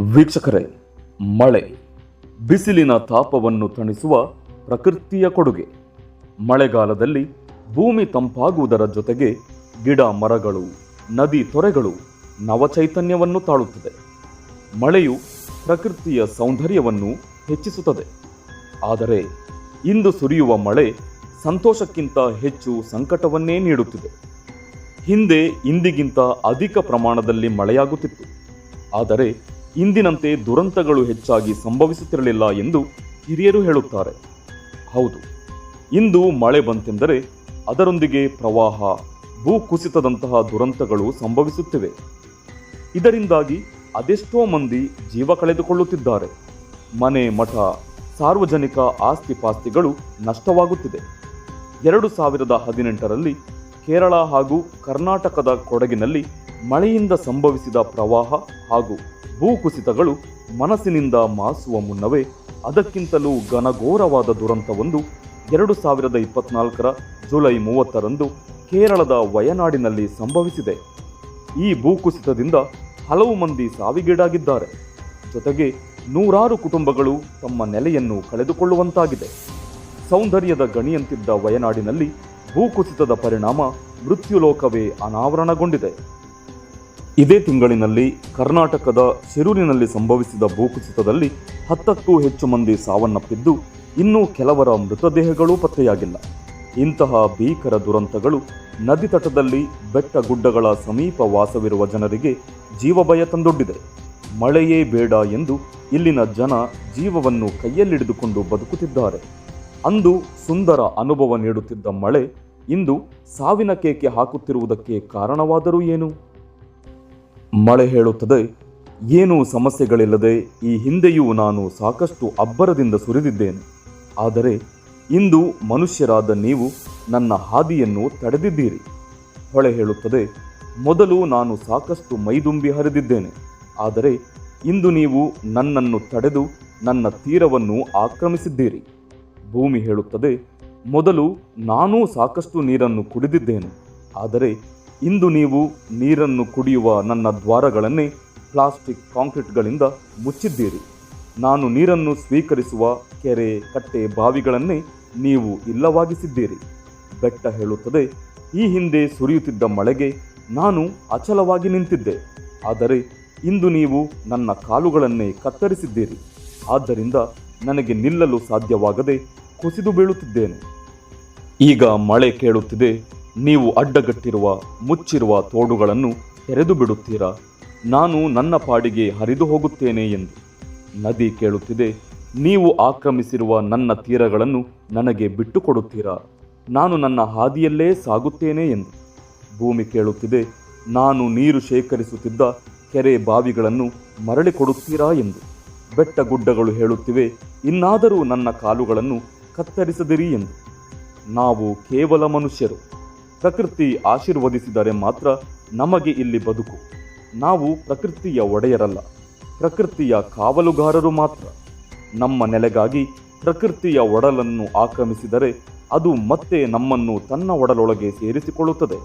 ವೀಕ್ಷಕರೇ, ಮಳೆ, ಬಿಸಿಲಿನ ತಾಪವನ್ನು ತಣಿಸುವ ಪ್ರಕೃತಿಯ ಕೊಡುಗೆ. ಮಳೆಗಾಲದಲ್ಲಿ ಭೂಮಿ ತಂಪಾಗುವುದರ ಜೊತೆಗೆ ಗಿಡ ಮರಗಳು, ನದಿ ತೊರೆಗಳು ನವಚೈತನ್ಯವನ್ನು ತಾಳುತ್ತದೆ. ಮಳೆಯು ಪ್ರಕೃತಿಯ ಸೌಂದರ್ಯವನ್ನು ಹೆಚ್ಚಿಸುತ್ತದೆ. ಆದರೆ ಇಂದು ಸುರಿಯುವ ಮಳೆ ಸಂತೋಷಕ್ಕಿಂತ ಹೆಚ್ಚು ಸಂಕಟವನ್ನೇ ನೀಡುತ್ತಿದೆ. ಹಿಂದೆ ಇಂದಿಗಿಂತ ಅಧಿಕ ಪ್ರಮಾಣದಲ್ಲಿ ಮಳೆಯಾಗುತ್ತಿತ್ತು. ಆದರೆ ಇಂದಿನಂತೆ ದುರಂತಗಳು ಹೆಚ್ಚಾಗಿ ಸಂಭವಿಸುತ್ತಿರಲಿಲ್ಲ ಎಂದು ಹಿರಿಯರು ಹೇಳುತ್ತಾರೆ. ಹೌದು, ಇಂದು ಮಳೆ ಬಂತೆಂದರೆ ಅದರೊಂದಿಗೆ ಪ್ರವಾಹ ಭೂಕುಸಿತದಂತಹ ದುರಂತಗಳು ಸಂಭವಿಸುತ್ತಿವೆ. ಇದರಿಂದಾಗಿ ಅದೆಷ್ಟೋ ಮಂದಿ ಜೀವ ಕಳೆದುಕೊಳ್ಳುತ್ತಿದ್ದಾರೆ. ಮನೆ ಮಠ, ಸಾರ್ವಜನಿಕ ಆಸ್ತಿ ಪಾಸ್ತಿಗಳು ನಷ್ಟವಾಗುತ್ತಿದೆ. ಎರಡು ಸಾವಿರದ ಹದಿನೆಂಟರಲ್ಲಿ ಕೇರಳ ಹಾಗೂ ಕರ್ನಾಟಕದ ಕೊಡಗಿನಲ್ಲಿ ಮಳೆಯಿಂದ ಸಂಭವಿಸಿದ ಪ್ರವಾಹ ಹಾಗೂ ಭೂಕುಸಿತಗಳು ಮನಸ್ಸಿನಿಂದ ಮಾಸುವ ಮುನ್ನವೇ ಅದಕ್ಕಿಂತಲೂ ಘನಘೋರವಾದ ದುರಂತವೊಂದು ಎರಡು ಸಾವಿರದ ಇಪ್ಪತ್ನಾಲ್ಕರ ಜುಲೈ ಮೂವತ್ತರಂದು ಕೇರಳದ ವಯನಾಡಿನಲ್ಲಿ ಸಂಭವಿಸಿದೆ. ಈ ಭೂಕುಸಿತದಿಂದ ಹಲವು ಮಂದಿ ಸಾವಿಗೀಡಾಗಿದ್ದಾರೆ. ಜೊತೆಗೆ ನೂರಾರು ಕುಟುಂಬಗಳು ತಮ್ಮ ನೆಲೆಯನ್ನು ಕಳೆದುಕೊಳ್ಳುವಂತಾಗಿದೆ. ಸೌಂದರ್ಯದ ಗಣಿಯಂತಿದ್ದ ವಯನಾಡಿನಲ್ಲಿ ಭೂಕುಸಿತದ ಪರಿಣಾಮ ಮೃತ್ಯುಲೋಕವೇ ಅನಾವರಣಗೊಂಡಿದೆ. ಇದೇ ತಿಂಗಳಿನಲ್ಲಿ ಕರ್ನಾಟಕದ ಶಿರೂರಿನಲ್ಲಿ ಸಂಭವಿಸಿದ ಭೂಕುಸಿತದಲ್ಲಿ ಹತ್ತಕ್ಕೂ ಹೆಚ್ಚು ಮಂದಿ ಸಾವನ್ನಪ್ಪಿದ್ದು, ಇನ್ನೂ ಕೆಲವರ ಮೃತದೇಹಗಳೂ ಪತ್ತೆಯಾಗಿಲ್ಲ. ಇಂತಹ ಭೀಕರ ದುರಂತಗಳು ನದಿ ತಟದಲ್ಲಿ ಬೆಟ್ಟ ಗುಡ್ಡಗಳ ಸಮೀಪ ವಾಸವಿರುವ ಜನರಿಗೆ ಜೀವಭಯ ತಂದೊಡ್ಡಿದೆ. ಮಳೆಯೇ ಬೇಡ ಎಂದು ಇಲ್ಲಿನ ಜನ ಜೀವವನ್ನು ಕೈಯಲ್ಲಿಡಿದುಕೊಂಡು ಬದುಕುತ್ತಿದ್ದಾರೆ. ಅಂದು ಸುಂದರ ಅನುಭವ ನೀಡುತ್ತಿದ್ದ ಮಳೆ ಇಂದು ಸಾವಿನ ಕೇಕೆ ಹಾಕುತ್ತಿರುವುದಕ್ಕೆ ಕಾರಣವಾದರೂ ಏನು? ಮಳೆ ಹೇಳುತ್ತದೆ, ಏನೂ ಸಮಸ್ಯೆಗಳಿಲ್ಲದೆ ಈ ಹಿಂದೆಯೂ ನಾನು ಸಾಕಷ್ಟು ಅಬ್ಬರದಿಂದ ಸುರಿದಿದ್ದೇನೆ. ಆದರೆ ಇಂದು ಮನುಷ್ಯರಾದ ನೀವು ನನ್ನ ಹಾದಿಯನ್ನು ತಡೆದಿದ್ದೀರಿ. ಹೊಳೆ ಹೇಳುತ್ತದೆ, ಮೊದಲು ನಾನು ಸಾಕಷ್ಟು ಮೈದುಂಬಿ ಹರಿದಿದ್ದೇನೆ, ಆದರೆ ಇಂದು ನೀವು ನನ್ನನ್ನು ತಡೆದು ನನ್ನ ತೀರವನ್ನು ಆಕ್ರಮಿಸಿದ್ದೀರಿ. ಭೂಮಿ ಹೇಳುತ್ತದೆ, ಮೊದಲು ನಾನೂ ಸಾಕಷ್ಟು ನೀರನ್ನು ಕುಡಿದಿದ್ದೇನೆ, ಆದರೆ ಇಂದು ನೀವು ನೀರನ್ನು ಕುಡಿಯುವ ನನ್ನ ದ್ವಾರಗಳನ್ನೇ ಪ್ಲಾಸ್ಟಿಕ್ ಕಾಂಕ್ರೀಟ್ಗಳಿಂದ ಮುಚ್ಚಿದ್ದೀರಿ. ನಾನು ನೀರನ್ನು ಸ್ವೀಕರಿಸುವ ಕೆರೆ, ಕಟ್ಟೆ, ಬಾವಿಗಳನ್ನೇ ನೀವು ಇಲ್ಲವಾಗಿಸಿದ್ದೀರಿ. ಬೆಟ್ಟ ಹೇಳುತ್ತದೆ, ಈ ಹಿಂದೆ ಸುರಿಯುತ್ತಿದ್ದ ಮಳೆಗೆ ನಾನು ಅಚಲವಾಗಿ ನಿಂತಿದ್ದೆ. ಆದರೆ ಇಂದು ನೀವು ನನ್ನ ಕಾಲುಗಳನ್ನೇ ಕತ್ತರಿಸಿದ್ದೀರಿ. ಆದ್ದರಿಂದ ನನಗೆ ನಿಲ್ಲಲು ಸಾಧ್ಯವಾಗದೆ ಕುಸಿದು ಬೀಳುತ್ತಿದ್ದೇನೆ. ಈಗ ಮಳೆ ಕೇಳುತ್ತಿದೆ. ನೀವು ಅಡ್ಡಗಟ್ಟಿರುವ, ಮುಚ್ಚಿರುವ ತೋಡುಗಳನ್ನು ತೆರೆದು ಬಿಡುತ್ತೀರಾ? ನಾನು ನನ್ನ ಪಾಡಿಗೆ ಹರಿದು ಹೋಗುತ್ತೇನೆ ಎಂದು ನದಿ ಕೇಳುತ್ತಿದೆ. ನೀವು ಆಕ್ರಮಿಸಿರುವ ನನ್ನ ತೀರಗಳನ್ನು ನನಗೆ ಬಿಟ್ಟುಕೊಡುತ್ತೀರಾ? ನಾನು ನನ್ನ ಹಾದಿಯಲ್ಲೇ ಸಾಗುತ್ತೇನೆ ಎಂದು ಭೂಮಿ ಕೇಳುತ್ತಿದೆ. ನಾನು ನೀರು ಶೇಖರಿಸುತ್ತಿದ್ದ ಕೆರೆ ಬಾವಿಗಳನ್ನು ಮರಳಿ ಕೊಡುತ್ತೀರಾ ಎಂದು ಬೆಟ್ಟ ಗುಡ್ಡಗಳು ಹೇಳುತ್ತಿವೆ. ಇನ್ನಾದರೂ ನನ್ನ ಕಾಲುಗಳನ್ನು ಕತ್ತರಿಸದಿರಿ ಎಂದು. ನಾವು ಕೇವಲ ಮನುಷ್ಯರು. ಪ್ರಕೃತಿ ಆಶೀರ್ವದಿಸಿದರೆ ಮಾತ್ರ ನಮಗೆ ಇಲ್ಲಿ ಬದುಕು. ನಾವು ಪ್ರಕೃತಿಯ ಒಡೆಯರಲ್ಲ, ಪ್ರಕೃತಿಯ ಕಾವಲುಗಾರರು ಮಾತ್ರ. ನಮ್ಮ ನೆಲೆಗಾಗಿ ಪ್ರಕೃತಿಯ ಒಡಲನ್ನು ಆಕ್ರಮಿಸಿದರೆ ಅದು ಮತ್ತೆ ನಮ್ಮನ್ನು ತನ್ನ ಒಡಲೊಳಗೆ ಸೇರಿಸಿಕೊಳ್ಳುತ್ತದೆ.